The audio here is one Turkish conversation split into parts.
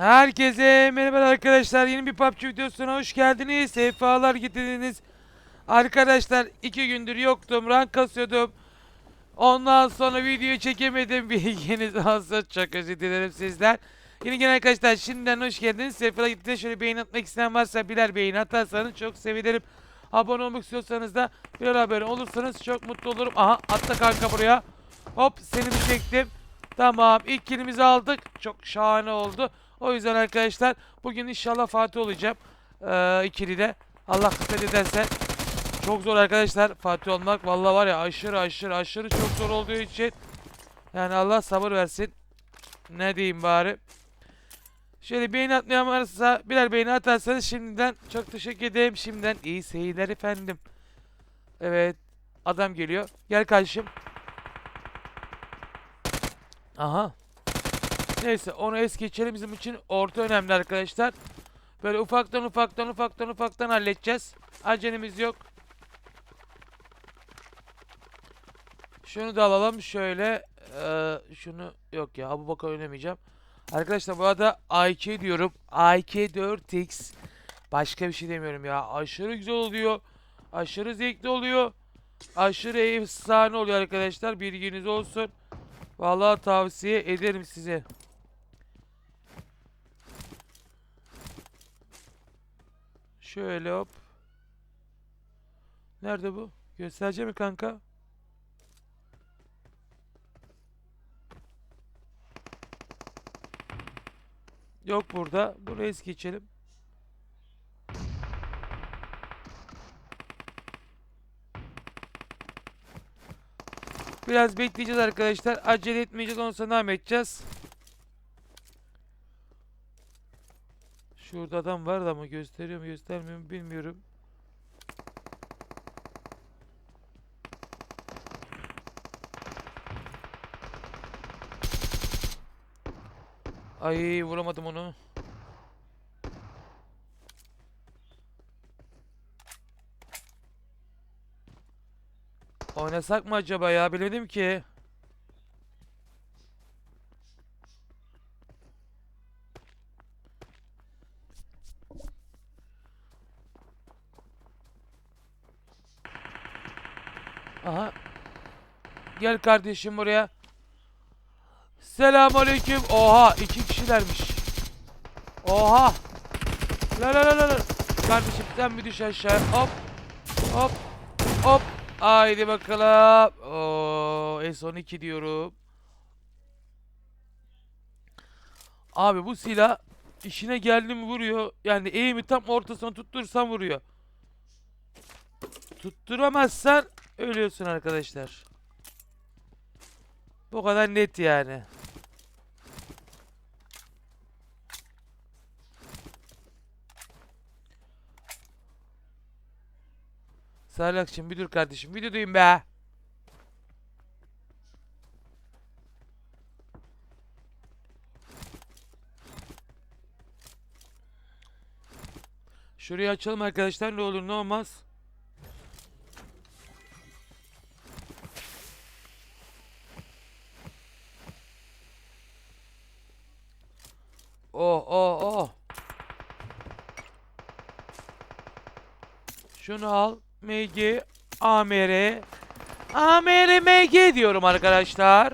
Herkese merhaba arkadaşlar. Yeni bir PUBG videosuna hoş geldiniz. Sefalar getirdiniz. Arkadaşlar iki gündür yoktum. Rank kasıyordum. Ondan sonra video çekemedim. Bilginiz olsun. Çok özür dilerim sizden. Yine gene arkadaşlar şimdiden hoş geldiniz. Sefalar gittiniz. Şöyle beğeni atmak isteyen varsa birer beğeni atarsanız çok sevinirim. Abone olmak istiyorsanız da birer abone olursanız çok mutlu olurum. Aha atla kanka buraya. Hop seni bir çektim. Tamam ilk kilimizi aldık. Çok şahane oldu. O yüzden arkadaşlar bugün inşallah Fatih olacağım. Ee, ikili de. Allah kısmet ederse. Çok zor arkadaşlar Fatih olmak. Vallahi var ya aşırı aşırı aşırı çok zor olduğu için. Yani Allah sabır versin. Ne diyeyim bari. Şöyle beğeni atmayan varsa birer beğeni atarsanız şimdiden çok teşekkür ederim. Şimdiden iyi seyirler efendim. Evet. Adam geliyor. Gel kardeşim. Aha. Neyse onu es geçelim bizim için orta önemli arkadaşlar. Böyle ufaktan ufaktan ufaktan ufaktan halledeceğiz. Acelemiz yok. Şunu da alalım şöyle. Ee, şunu yok ya Abu Bakar oynamayacağım. Arkadaşlar bu arada AK diyorum. AK 4X. Başka bir şey demiyorum ya. Aşırı güzel oluyor. Aşırı zevkli oluyor. Aşırı efsane oluyor arkadaşlar. Bilginiz olsun. Vallahi tavsiye ederim size. Şöyle hop. Nerede bu? Göstereceğim mi kanka? Yok burada. Buraya es geçelim. Biraz bekleyeceğiz arkadaşlar. Acele etmeyeceğiz. Sonra devam edeceğiz. Şurada adam vardı ama gösteriyor mu göstermiyor mu bilmiyorum. Ay vuramadım onu. Oynasak mı acaba ya bilemedim ki. Aha. Gel kardeşim buraya. Selamünaleyküm. Oha iki kişilermiş. Oha. La la la la. Kardeşim sen bir düş aşağı. Hop. Hop. Hop. Haydi bakalım. Oo, S12 diyorum. Abi bu silah işine geldi mi vuruyor. Yani eğimi tam ortasına tutturursam vuruyor. Tutturamazsan ölüyorsun arkadaşlar. Bu kadar net yani. Salakçım bir dur kardeşim. Videodayım be. Şurayı açalım arkadaşlar. Ne olur ne olmaz. Şunu al. MG AMR AMR MG diyorum arkadaşlar.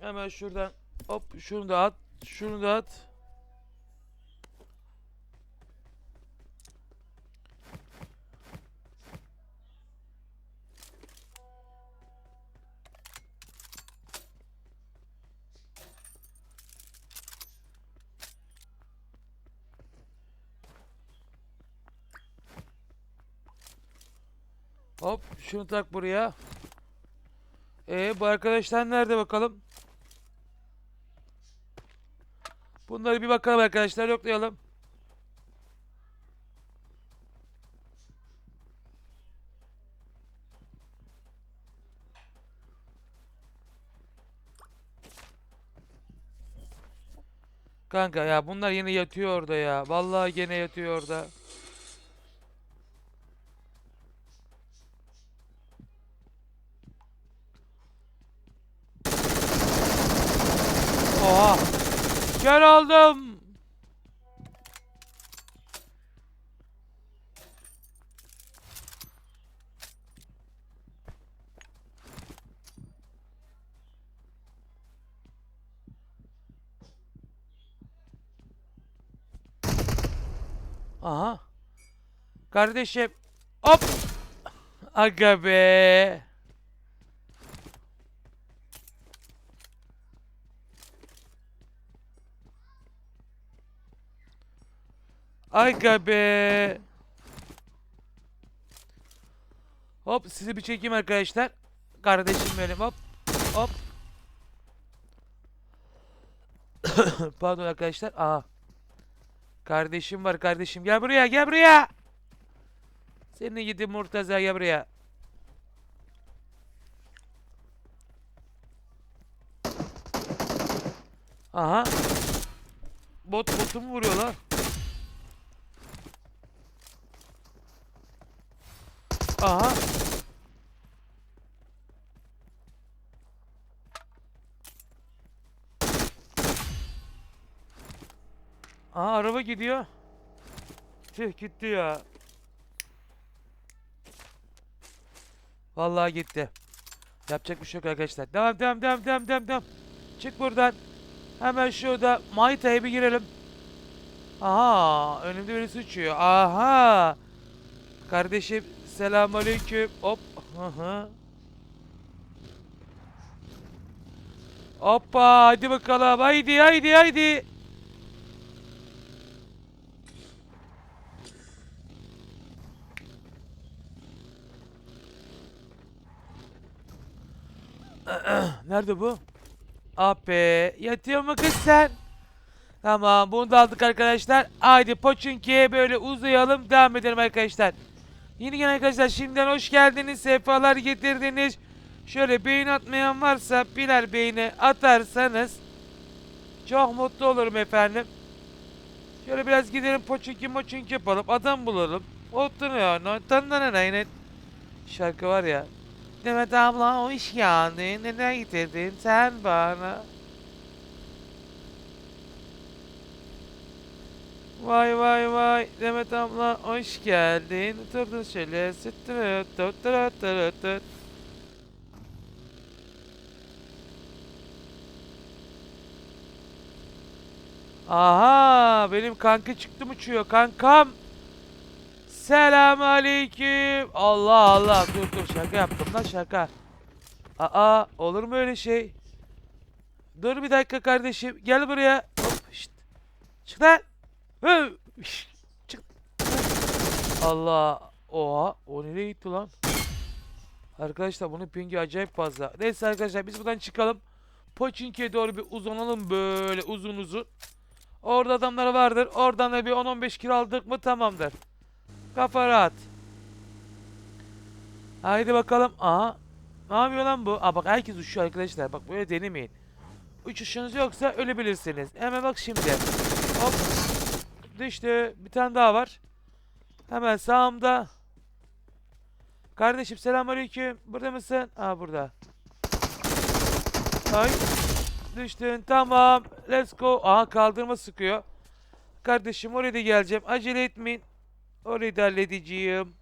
Hemen şuradan hop şunu da at. Şunu da at. Hop şunu tak buraya. E bu arkadaşlar nerede bakalım? Bunları bir bakalım arkadaşlar yoklayalım. Kanka ya bunlar yine yatıyor orada ya. Vallahi gene yatıyor orada. Oha. Kör oldum. Aha. Kardeşim. Hop. Aga be. Aga be. Hop sizi bir çekeyim arkadaşlar. Kardeşim benim hop. Hop. Pardon arkadaşlar. Aha. Kardeşim var kardeşim. Gel buraya gel buraya. Seni gidi Murtaza gel buraya. Aha. Bot botumu vuruyor lan. Aha. Aha araba gidiyor. Tüh gitti ya. Vallahi gitti. Yapacak bir şey yok arkadaşlar. Devam devam devam devam devam devam. Çık buradan. Hemen şurada Mayta'ya bir girelim. Aha önümde birisi uçuyor. Aha. Kardeşim selamünaleyküm. Hop. Hı. Hoppa hadi bakalım. Haydi haydi haydi. Nerede bu? Abi yatıyor mu kız sen? Tamam bunu da aldık arkadaşlar. Haydi Poçinki'ye böyle uzayalım devam edelim arkadaşlar. Yeni gelen arkadaşlar şimdiden hoş geldiniz. Sefalar getirdiniz. Şöyle beğeni atmayan varsa birer beğeni atarsanız çok mutlu olurum efendim. Şöyle biraz gidelim Poçinki moçinki yapalım. Adam bulalım. Oturuyor. Tandananaynet. Şarkı var ya. Demet abla hoş geldin. Neden getirdin sen bana? Vay vay vay Demet abla hoş geldin. Oturdun şöyle tut tut tut. Aha benim kanka çıktım uçuyor kankam. Selam aleyküm. Allah Allah dur dur şaka yaptım lan şaka. Aa olur mu öyle şey? Dur bir dakika kardeşim gel buraya. Hop şşt. Çık lan. Allah. Oha o nereye gitti lan? Arkadaşlar bunun pingi acayip fazla. Neyse arkadaşlar biz buradan çıkalım. Poçinki'ye doğru bir uzanalım böyle uzun uzun. Orada adamlar vardır. Oradan da bir 10-15 kilo aldık mı tamamdır. Kafa rahat. Haydi bakalım. Aha. Ne yapıyor lan bu? Aa bak herkes uçuyor arkadaşlar. Bak böyle denemeyin. Uçuşunuz yoksa ölebilirsiniz. Hemen bak şimdi. Hop. Düştü. Bir tane daha var. Hemen sağımda. Kardeşim selamünaleyküm. Burada mısın? Aa burada. Ay. Düştün. Tamam. Let's go. Aha kaldırma sıkıyor. Kardeşim oraya da geleceğim. Acele etmeyin. Orayı da halledeceğim.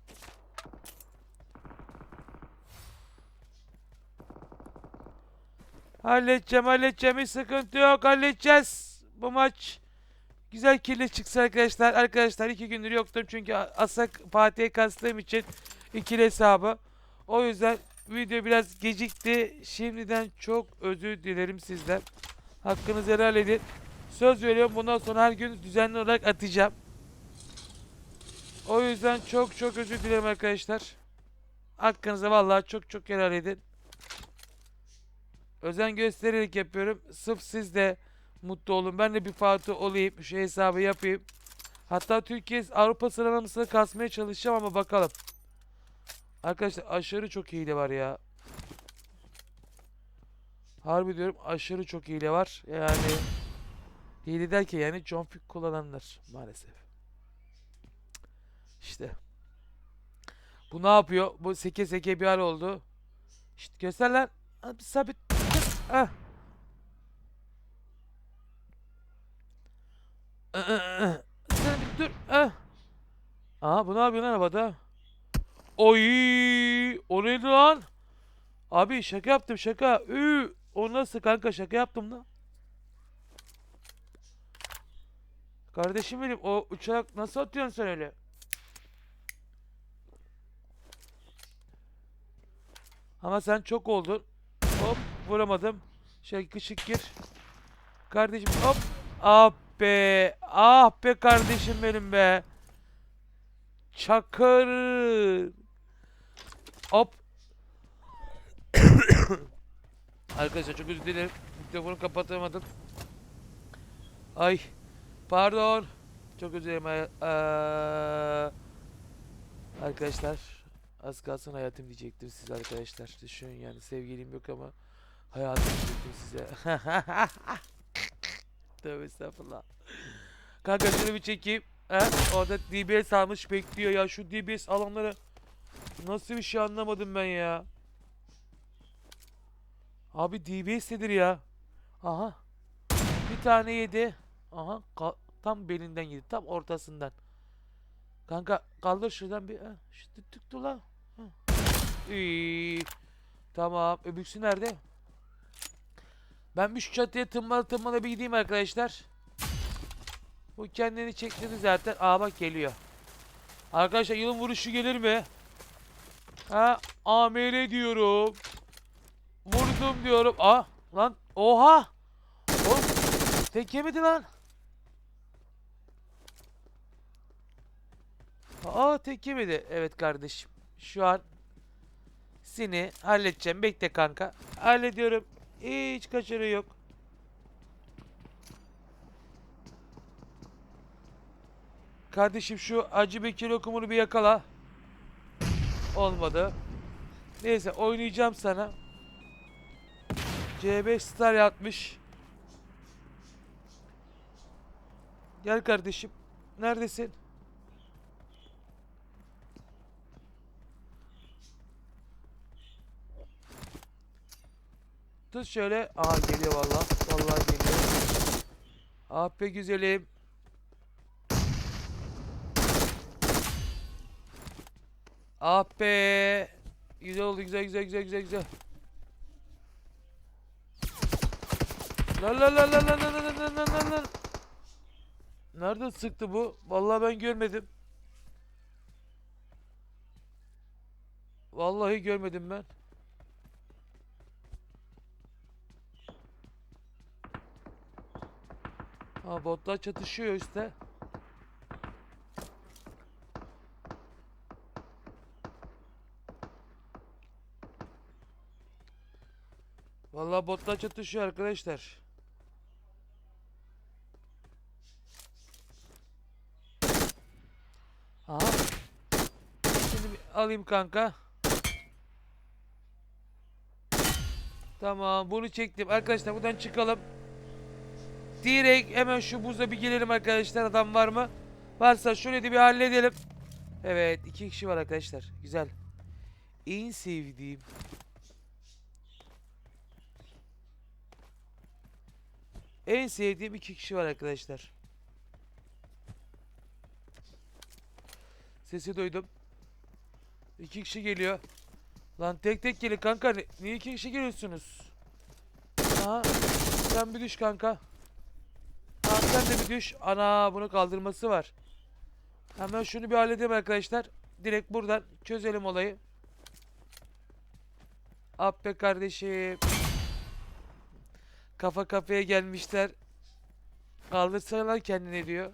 Halledeceğim halledeceğim hiç sıkıntı yok halledeceğiz. Bu maç güzel kirli çıksın arkadaşlar. Arkadaşlar iki gündür yoktum çünkü Asak Fatih'e kastığım için ikili hesabı. O yüzden video biraz gecikti. Şimdiden çok özür dilerim sizden. Hakkınızı helal edin. Söz veriyorum bundan sonra her gün düzenli olarak atacağım. O yüzden çok çok özür dilerim arkadaşlar. Hakkınızı vallahi çok çok helal edin. Özen göstererek yapıyorum. Sırf siz de mutlu olun. Ben de bir Fatih olayım. Şu hesabı yapayım. Hatta Türkiye Avrupa sıralamasını kasmaya çalışacağım ama bakalım. Arkadaşlar aşırı çok hile var ya. Harbi diyorum aşırı çok hile var. Yani hile derken yani jumping kullananlar maalesef. İşte. Bu ne yapıyor? Bu seke seke bir hal oldu. İşte göster lan. Abi sabit. Ah. Sen bir dur. Ah. Aa bu ne yapıyor lan arabada? Oy! O neydi lan? Abi şaka yaptım şaka. Ü, o nasıl kanka şaka yaptım da. Kardeşim benim o uçarak nasıl atıyorsun sen öyle? Ama sen çok oldun. Hop vuramadım. Şey kışık gir. Kardeşim hop. Ah be. Ah be kardeşim benim be. Çakır. Hop. Arkadaşlar çok özür dilerim. Mikrofonu kapatamadım. Ay. Pardon. Çok özür dilerim. Eee, Arkadaşlar. Az kalsın hayatım diyecektim siz arkadaşlar. Düşünün yani sevgilim yok ama hayatım diyecektim size. Tövbe estağfurullah. Kanka şunu bir çekeyim. He? Orada DBS almış bekliyor ya. Şu DBS alanları nasıl bir şey anlamadım ben ya. Abi DBS nedir ya? Aha. Bir tane yedi. Aha. tam belinden yedi. Tam ortasından. Kanka kaldır şuradan bir. Şu tık tık dur lan. Tamam. Öbüksü nerede? Ben bir şu çatıya tırmala tırmala bir gideyim arkadaşlar. Bu kendini çekti zaten. Aa bak geliyor. Arkadaşlar yılın vuruşu gelir mi? Ha amele diyorum. Vurdum diyorum. Aa lan oha. Oğlum tek yemedi lan. Aa tek yemedi. Evet kardeşim. Şu an seni halledeceğim. Bekle kanka. Hallediyorum. Hiç kaçarı yok. Kardeşim şu Hacı Bekir lokumunu bir yakala. Olmadı. Neyse oynayacağım sana. C5 star yatmış. Gel kardeşim. Neredesin? Tut şöyle. Aa geliyor valla. Vallahi geliyor. Ah be güzelim. Ah be. Güzel oldu güzel güzel güzel güzel güzel. Lan lan lan lan lan lan lan lan lan lan. Nereden sıktı bu? Vallahi ben görmedim. Vallahi görmedim ben. Ha botlar çatışıyor üstte. Vallahi botlar çatışıyor arkadaşlar. Aha. Şimdi alayım kanka. Tamam bunu çektim. Arkadaşlar buradan çıkalım. Direkt hemen şu buza bir gelelim arkadaşlar. Adam var mı? Varsa şöyle de bir halledelim. Evet iki kişi var arkadaşlar. Güzel. En sevdiğim. En sevdiğim iki kişi var arkadaşlar. Sesi duydum. İki kişi geliyor. Lan tek tek gelin kanka. Ni- Niye iki kişi geliyorsunuz? Aha. Sen bir düş kanka. Sen de bir düş. Ana bunu kaldırması var. Hemen şunu bir halledelim arkadaşlar. Direkt buradan çözelim olayı. Appe kardeşim. Kafa kafaya gelmişler. Kaldırsana kendini diyor.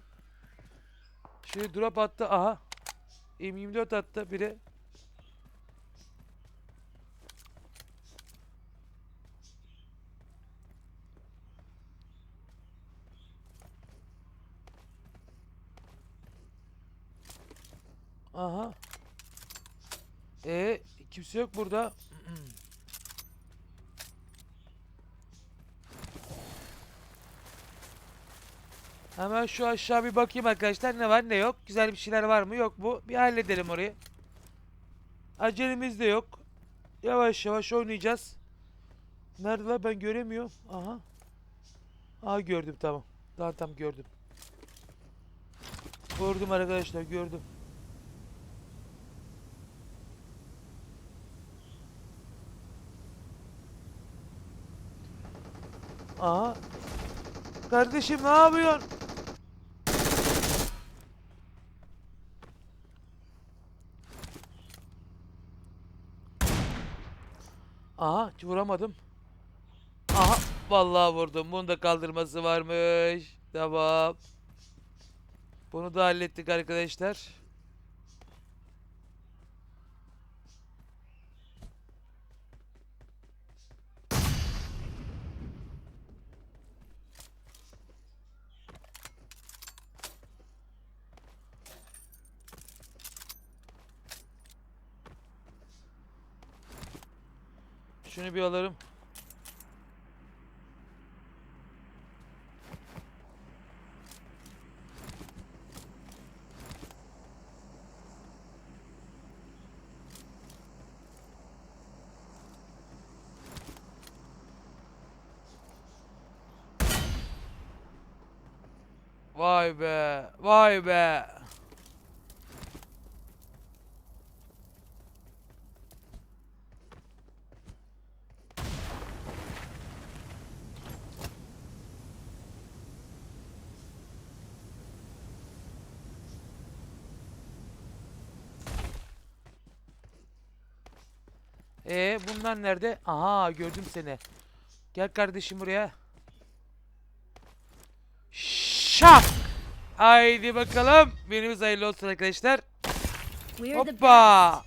Şöyle drop attı. Aha. M24 attı biri. Aha. E kimse yok burada. Hemen şu aşağı bir bakayım arkadaşlar ne var ne yok. Güzel bir şeyler var mı yok mu? Bir halledelim orayı. Acelemiz de yok. Yavaş yavaş oynayacağız. Nerede lan ben göremiyorum. Aha. Aha gördüm tamam. Tamam tamam gördüm. Vurdum arkadaşlar gördüm. Aha. Kardeşim ne yapıyorsun? Aha vuramadım. Aha vallahi vurdum. Bunun da kaldırması varmış. Tamam. Bunu da hallettik arkadaşlar. Şunu bir alırım. Vay be, vay be. Ee, bunlar nerede? Aha, gördüm seni. Gel kardeşim buraya. Şak! Haydi bakalım. Benim hayırlı olsun arkadaşlar. Hoppa!